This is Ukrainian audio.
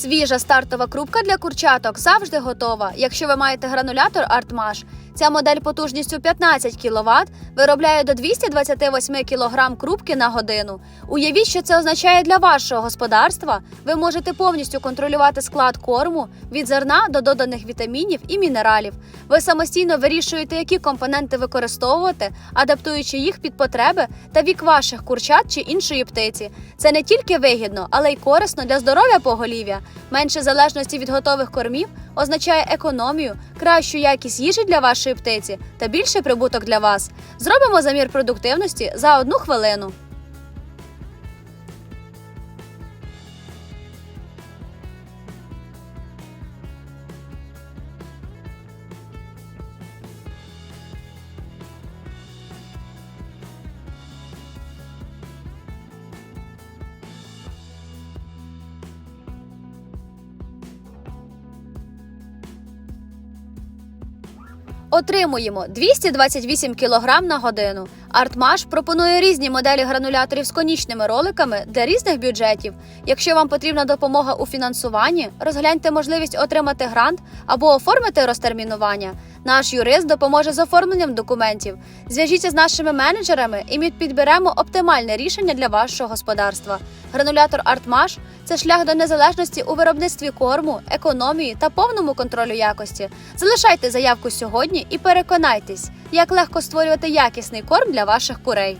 Свіжа стартова крупка для курчаток завжди готова, якщо ви маєте гранулятор Artmash. Ця модель потужністю 15 кВт виробляє до 228 кг крупки на годину. Уявіть, що це означає для вашого господарства. Ви можете повністю контролювати склад корму від зерна до доданих вітамінів і мінералів. Ви самостійно вирішуєте, які компоненти використовувати, адаптуючи їх під потреби та вік ваших курчат чи іншої птиці. Це не тільки вигідно, але й корисно для здоров'я поголів'я. Менше залежності від готових кормів означає економію, кращу якість їжі для вашої птиці та більший прибуток для вас. Зробимо замір продуктивності за одну хвилину. Отримуємо 228 кг на годину. Артмаш пропонує різні моделі грануляторів з конічними роликами для різних бюджетів. Якщо вам потрібна допомога у фінансуванні, розгляньте можливість отримати грант або оформити розтермінування. Наш юрист допоможе з оформленням документів. Зв'яжіться з нашими менеджерами, і ми підберемо оптимальне рішення для вашого господарства. Гранулятор Артмаш це шлях до незалежності у виробництві корму, економії та повному контролю якості. Залишайте заявку сьогодні і переконайтесь, як легко створювати якісний корм для ваших курей.